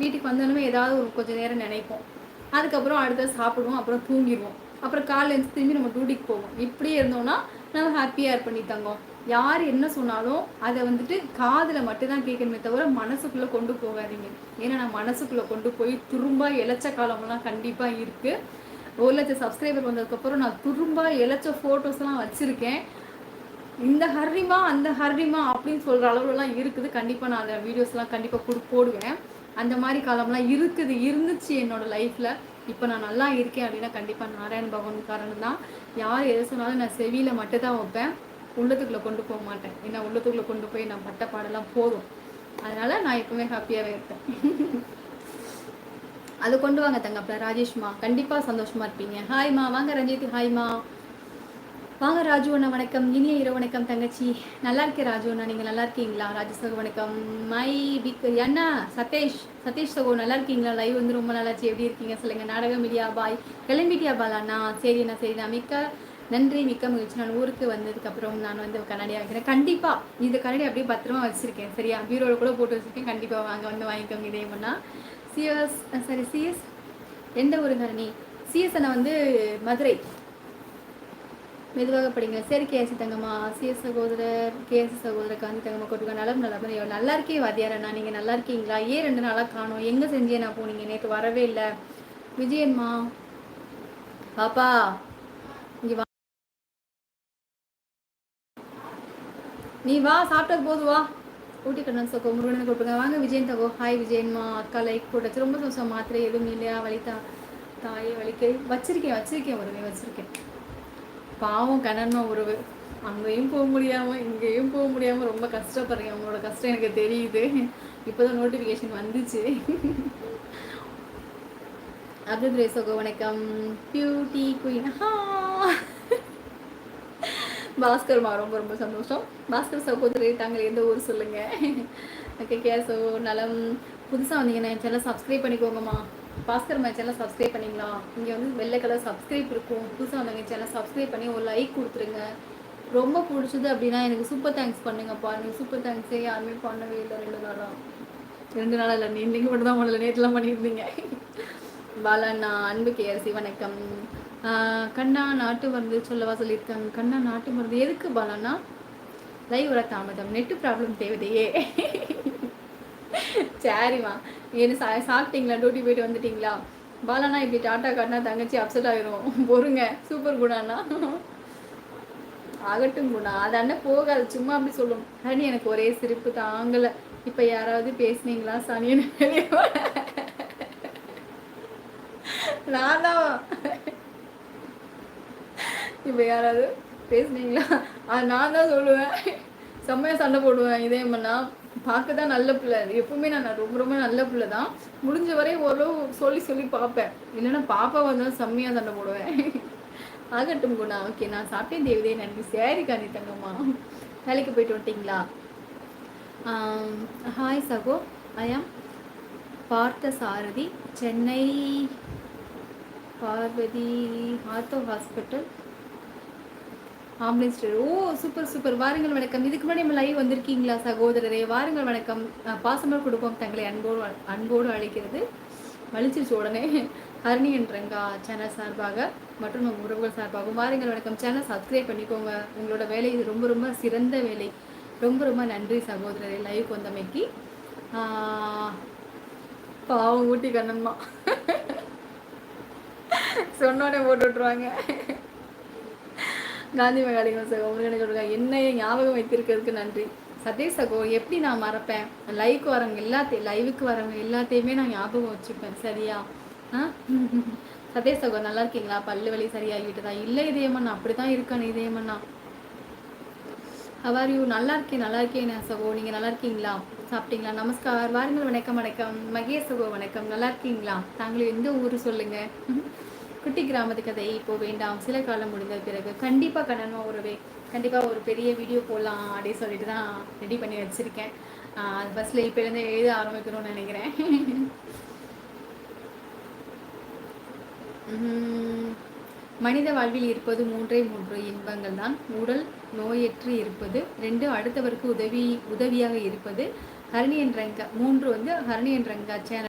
வீட்டுக்கு வந்தோடனே ஏதாவது ஒரு கொஞ்சம் நேரம் நினைப்போம். அதுக்கப்புறம் அடுத்த சாப்பிடுவோம் அப்புறம் தூங்கிடுவோம். அப்புறம் காலையில் எழுந்து திரும்பி நம்ம டியூட்டிக்கு போவோம். இப்படியே இருந்தோம்னா நம்ம ஹாப்பியாக ஏர் பண்ணி தங்கோம். யார் என்ன சொன்னாலும் அதை வந்துட்டு காதில் மட்டும்தான் கேட்கணுமே தவிர மனசுக்குள்ளே கொண்டு போகாதீங்க. ஏன்னா நான் மனசுக்குள்ளே கொண்டு போய் துரும்பாக இழைச்ச காலமெல்லாம் கண்டிப்பாக இருக்குது ஒரு லட்சம் சப்ஸ்கிரைபர் வந்ததுக்கப்புறம் நான் துரும்பாக இழைச்ச ஃபோட்டோஸ்லாம் வச்சுருக்கேன். இந்த ஹர்ரிமா அந்த ஹர்ரிமா அப்படின்னு சொல்கிற அளவுலலாம் இருக்குது. கண்டிப்பாக நான் அந்த வீடியோஸ்லாம் கண்டிப்பாக கொடு போடுவேன். அந்த மாதிரி காலம்லாம் இருக்குது இருந்துச்சு என்னோடய லைஃப்பில் இப்போ நான் நல்லா இருக்கேன் அப்படின்னா கண்டிப்பாக நாராயண பகவான் காரணம் தான். யார் எது சொன்னாலும் நான் செவியில் மட்டும் தான் வைப்பேன். உள்ளத்துக்குள்ளே கொண்டு போக மாட்டேன். ஏன்னா உள்ளத்துக்குள்ளே கொண்டு போய் நான் பட்ட பாடெல்லாம் போதும். அதனால் நான் எப்பவுமே ஹாப்பியாகவே இருப்பேன். அது கொண்டு வாங்க தங்கப்பில் ராஜேஷ்மா. கண்டிப்பாக சந்தோஷமாக இருப்பீங்க. ஹாய்மா வாங்க ரஞ்சித். ஹாய்மா வாங்க ராஜு அண்ணா வணக்கம். இனிய இரவு வணக்கம் தங்கச்சி. நல்லா இருக்கேன் ராஜு அண்ணா. நீங்கள் நல்லா இருக்கீங்களா? ராஜசகோ வணக்கம். மை பிக் அண்ணா சதேஷ். சதீஷ் சகோ நல்லா இருக்கீங்களா? லைவ் வந்து ரொம்ப நல்லாச்சு எப்படி இருக்கீங்க? சொல்லுங்க. நாடக மீடியா பாய் கிளம்பிட்டியா பாலா அண்ணா? சரி அண்ணா சரி நான் மிக்க நன்றி மிக்க மகிழ்ச்சி. நான் ஊருக்கு வந்ததுக்கப்புறம் நான் வந்து கண்ணாடி ஆகிறேன் கண்டிப்பாக இந்த கண்ணாடி அப்படியே பத்திரமா வச்சுருக்கேன். சரியா? பீரோவில் கூட போட்டு வச்சுருக்கேன். கண்டிப்பாக வாங்க வந்து வாங்கிக்கோங்க இதே பண்ணா சிஎஸ் சரி சிஎஸ் எந்த ஊருங்க நீ? சிஎஸ் அண்ணா வந்து மதுரை. மெதுவாக படிங்க. சரி கேசி தங்கம்மா. சிஎஸ் சகோதரர் கேசி சகோதரர் காந்தி தங்கம்மா கொட்டுக்க நலம் நல்லா நல்லா இருக்கே வாத்தியாரண்ணா நீங்கள் நல்லா இருக்கீங்களா? ஏன் ரெண்டு நாளாக காணும்? எங்கே செஞ்சே நான் போனீங்க? நேற்று வரவே இல்லை. விஜயன்மா பாப்பா. இங்கே வா. நீ வா சாப்பிட்டது போது வா. ஊட்டி கண்ணன் சகோ முருகனை கூப்பிடுங்க. வாங்க விஜயன் தகோ ஹாய் விஜயன்மா அக்கா லைக் போட்டாச்சு. ரொம்ப சந்தோஷம். மாத்திரை எதுவும் இல்லையா? வலித்தா தாயே வலிக்க. வச்சிருக்கேன் வச்சிருக்கேன் ஒருவே வச்சிருக்கேன். பாவம் கண்ணன்மா உறவு அங்கேயும் போக முடியாமல் இங்கேயும் போக முடியாமல் ரொம்ப கஷ்டப்படுறேன் அவங்களோட கஷ்டம் எனக்கு தெரியுது. இப்போதான் நோட்டிஃபிகேஷன் வந்துச்சு. அப்துல் ரேசோகோ வணக்கம். பியூட்டி குயின் பாஸ்கர்மா ரொம்ப ரொம்ப சந்தோஷம். பாஸ்கர் சகோதரி தாங்கள் எந்த ஊர் சொல்லுங்க. ஓகே கே ஸோ நலம். புதுசாக வந்தீங்கன்னா என் சேனல் சப்ஸ்கிரைப் பண்ணிக்கோங்கம்மா. பாஸ்கர் மை சேனல் சப்ஸ்கிரைப் பண்ணிங்களா? இங்கே வந்து வெள்ளை கலர் சப்ஸ்கிரைப் இருக்கும். புதுசாக வந்தவங்க சேனல் சப்ஸ்கிரைப் பண்ணி ஒரு லைக் கொடுத்துருங்க. ரொம்ப பிடிச்சது அப்படின்னா எனக்கு சூப்பர் தேங்க்ஸ் பண்ணுங்கப்பா. எனக்கு சூப்பர் தேங்க்ஸே யாருமே பண்ணவே இல்லை ரெண்டு நாளாக ரெண்டு நாளாக இல்லை. நீ நீங்கள் மட்டும் தான் பண்ணல நேற்றுலாம் பண்ணியிருந்தீங்க. பாலண்ணா அன்பு கேஆர்சி வணக்கம். கண்ணா நாட்டு மருந்து சொல்லவா சொல்லியிருக்காங்க. கண்ணா நாட்டு மருந்து. எதுக்கு பாலண்ணா லைவ் வர தாமதம். நெட்டு ப்ராப்ளம் தேவையே சரிம்மா. என்ன சா சாப்பிட்டீங்களா? டியூட்டி போயிட்டு வந்துட்டீங்களா? பாலாண்ணா இப்படி டாட்டா காட்டினா தங்கச்சி அப்செட் ஆயிரும். பொறுங்க. சூப்பர் குணாண்ணா. ஆகட்டும் குணா. அது அண்ணன் போகாது. சும்மா அப்படி சொல்லும். ஹனி எனக்கு ஒரே சிரிப்பு தாங்கலை. இப்போ யாராவது பேசுனீங்களா? சனியன் நான் தான் இப்போ யாராவது பேசுனீங்களா? அது நான் தான் சொல்லுவேன். செம்மையாக சண்டை போடுவேன். இதே பண்ணா பார்க்க தான் நல்ல பிள்ளை. எப்பவுமே நான் ரொம்ப ரொம்ப நல்ல பிள்ளை தான் முடிஞ்ச வரையும் ஓரளவு சொல்லி சொல்லி பார்ப்பேன். இல்லைன்னா பாப்பா வந்தாலும் செம்மையாக தண்டை போடுவேன். ஆகட்டும் குணா. ஓகே நான் சாப்பிட்டேன் தேவதே நன்றி. சேரி காந்தி தங்கம்மா. வேலைக்கு போயிட்டு வந்துட்டீங்களா? ஹாய் சகோ. I'm Sarathi Chennai Parvathi ortho hospital. Ambulance O super super வாருங்கள் வணக்கம். இதுக்கு முன்னாடி நம்ம லைவ் வந்திருக்கீங்களா சகோதரரே? வாருங்கள் வணக்கம். பாசமாக கொடுப்போம் தங்களை அன்போடு அன்போடு அழைக்கிறது. வலிச்சிருச்சு உடனே. ஹரணி என்றங்கா சேனல் சார்பாக மற்றும் நம்ம உறவுகள் சார்பாகவும் வாருங்கள் வணக்கம். சேனல் சப்ஸ்கிரைப் பண்ணிக்கோங்க. உங்களோட வேலை இது ரொம்ப ரொம்ப சிறந்த வேலை. ரொம்ப ரொம்ப நன்றி சகோதரரே லைவ் வந்தமைக்கு. பாவம் ஊட்டி கண்ணன்மா சொன்னோடனே போட்டு விட்ருவாங்க காந்தி மகாலிங்கம் சகோ முருகனை என்னைய ஞாபகம் வைத்திருக்கிறதுக்கு நன்றி. சதீஷ் சகோ எப்படி நான் மறப்பேன்? லைவுக்கு வரவங்க எல்லாத்தையும் லைவுக்கு வரவங்க எல்லாத்தையுமே நான் ஞாபகம் வச்சுப்பேன். சரியா? ஆ? சதீஷ் சகோ நல்லா இருக்கீங்களா? பல்லு வலி சரியாகிட்டுதா? இல்லை இதயமண்ணா? அப்படி தான் இதயமண்ணா. ஹவார் யூ நல்லா இருக்கேன் நல்லா இருக்கேன் சகோ. நீங்கள் நல்லா இருக்கீங்களா? சாப்பிட்டீங்களா? நமஸ்கார். வாருங்கள் வணக்கம் வணக்கம். மகேஷ் சகோ வணக்கம். நல்லா இருக்கீங்களா? தாங்களும் எந்த ஊர் சொல்லுங்கள் குட்டி கிராமத்து கதை இப்போ வேண்டாம். சில காலம் முடிந்த பிறகு கண்டிப்பாக கண்ணனும் ஒருவே கண்டிப்பாக ஒரு பெரிய வீடியோ போடலாம் அப்படின்னு சொல்லிட்டு தான் ரெடி பண்ணி வச்சுருக்கேன். அது ஃபஸ்ட்டில் இப்போலேருந்து எழுத ஆரம்பிக்கணும்னு நினைக்கிறேன். மனித வாழ்வில் இருப்பது மூன்றே மூன்று இன்பங்கள் தான். உடல் நோயற்று இருப்பது. ரெண்டு அடுத்தவருக்கு உதவி உதவியாக இருப்பது. ஹரணி ரங்கா மூன்று வந்து ஹரணி ரங்கா சேனல்